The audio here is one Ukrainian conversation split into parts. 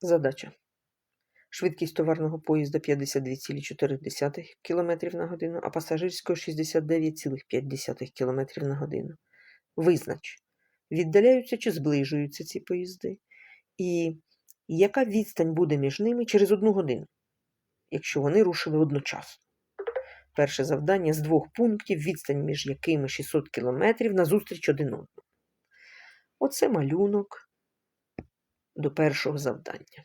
Задача. Швидкість товарного поїзда 52,4 км на годину, а пасажирського 69,5 км на годину. Визнач, віддаляються чи зближуються ці поїзди, і яка відстань буде між ними через одну годину, якщо вони рушили одночасно. Перше завдання з двох пунктів, відстань між якими 600 км назустріч один одному. Оце малюнок до першого завдання.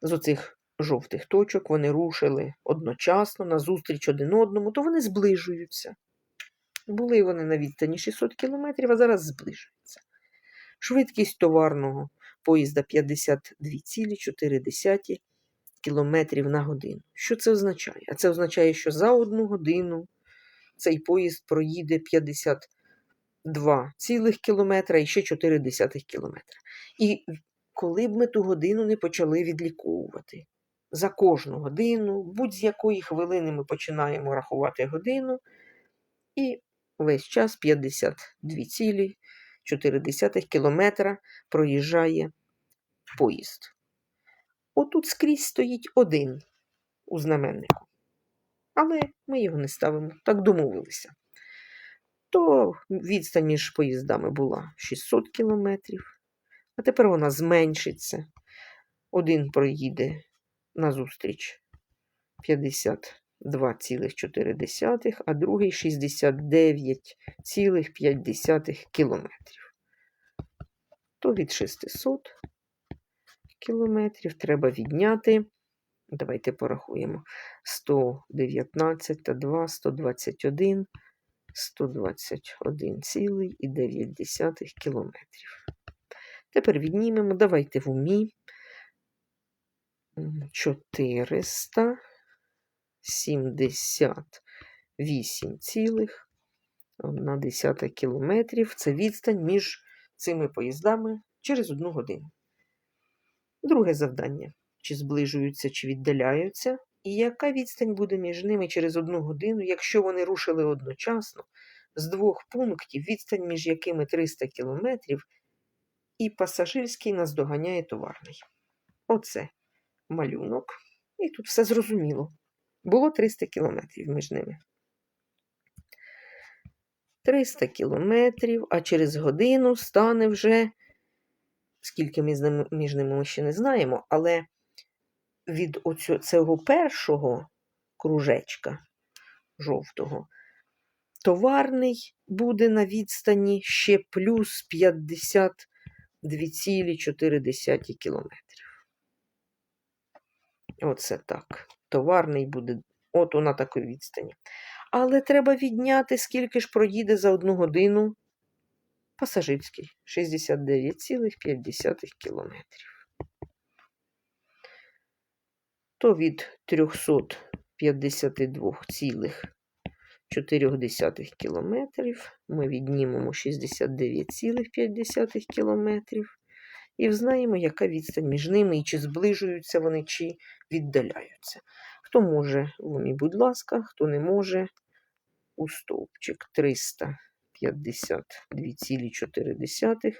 З оцих жовтих точок вони рушили одночасно назустріч один одному, то вони зближуються. Були вони на відстані 600 км, а зараз зближуються. Швидкість товарного поїзда 52,4 км на годину. Що це означає? А це означає, що за одну годину цей поїзд проїде 50 2,2 кілометра і ще 0,4 кілометра. І коли б ми ту годину не почали відліковувати. За кожну годину, будь-з якої хвилини ми починаємо рахувати годину, і весь час 52,4 кілометра проїжджає поїзд. Отут скрізь стоїть один у знаменнику. Але ми його не ставимо, так домовилися. То відстань між поїздами була 600 кілометрів, а тепер вона зменшиться. Один проїде назустріч 52,4, а другий 69,5 кілометрів. То від 600 кілометрів треба відняти. Давайте порахуємо. 119 та 2, 121, 121,9 кілометрів. Тепер віднімемо, давайте в умі. 478,1 кілометрів. Це відстань між цими поїздами через одну годину. Друге завдання. Чи зближуються, чи віддаляються, і яка відстань буде між ними через одну годину, якщо вони рушили одночасно з двох пунктів, відстань між якими 300 кілометрів, і пасажирський наздоганяє товарний. Оце малюнок. І тут все зрозуміло. Було 300 кілометрів між ними. 300 кілометрів, а через годину стане вже, скільки ними, між ними ми ще не знаємо, але від оцю, цього першого кружечка жовтого, товарний буде на відстані ще плюс 52,4 кілометрів. Оце так. Товарний буде от на такій відстані. Але треба відняти, скільки ж проїде за одну годину пасажирський 69,5 кілометрів. То від 352,4 кілометрів ми віднімемо 69,5 кілометрів і взнаємо, яка відстань між ними, і чи зближуються вони, чи віддаляються. Хто може, умі, будь ласка, хто не може, у стовпчик 352,4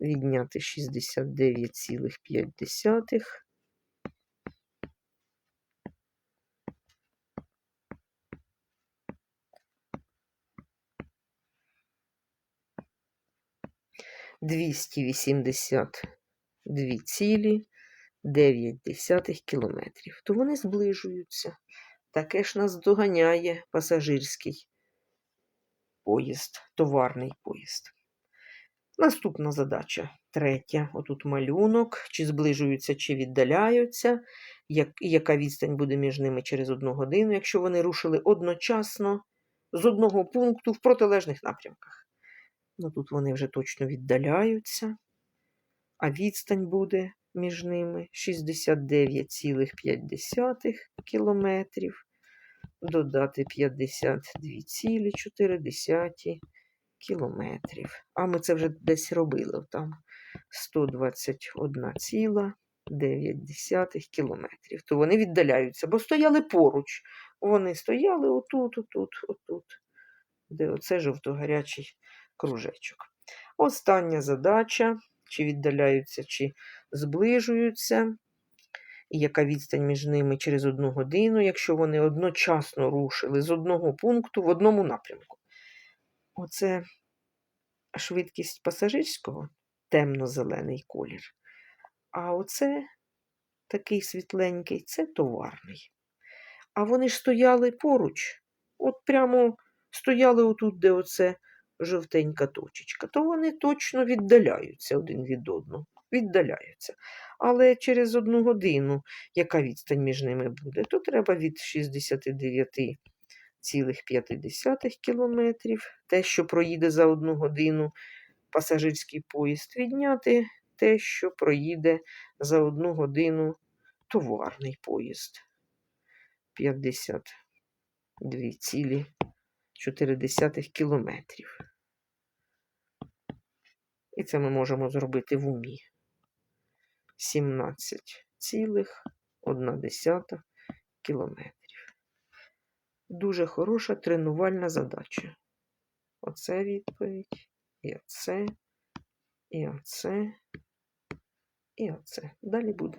відняти 69,5. Двісті вісімдесят дві цілі 9 кілометрів. То вони зближуються. Таке ж нас доганяє пасажирський поїзд, товарний поїзд. Наступна задача. Третя. Отут малюнок. Чи зближуються, чи віддаляються. Як, яка відстань буде між ними через одну годину, якщо вони рушили одночасно з одного пункту в протилежних напрямках. Ну, Тут вони вже точно віддаляються, а відстань буде між ними 69,5 кілометрів, додати 52,4 кілометрів. А ми це вже десь робили там 121,9 кілометрів. То вони віддаляються, бо стояли поруч. Вони стояли отут, отут, отут, де оце жовто-гарячий кружечок. Остання задача, чи віддаляються, чи зближуються, і яка відстань між ними через одну годину, якщо вони одночасно рушили з одного пункту в одному напрямку. Оце швидкість пасажирського темно-зелений колір. А оце такий світленький це товарний. А вони ж стояли поруч, от прямо стояли отут, де оце жовтенька точечка, то вони точно віддаляються один від одного. Віддаляються. Але через одну годину, яка відстань між ними буде, то треба від 69,5 кілометрів, те, що проїде за одну годину пасажирський поїзд, відняти те, що проїде за одну годину товарний поїзд. 52,4 кілометрів. І це ми можемо зробити в умі. 17,1 кілометрів. Дуже хороша тренувальна задача. Оце відповідь, і оце, і оце, і оце. Далі буде.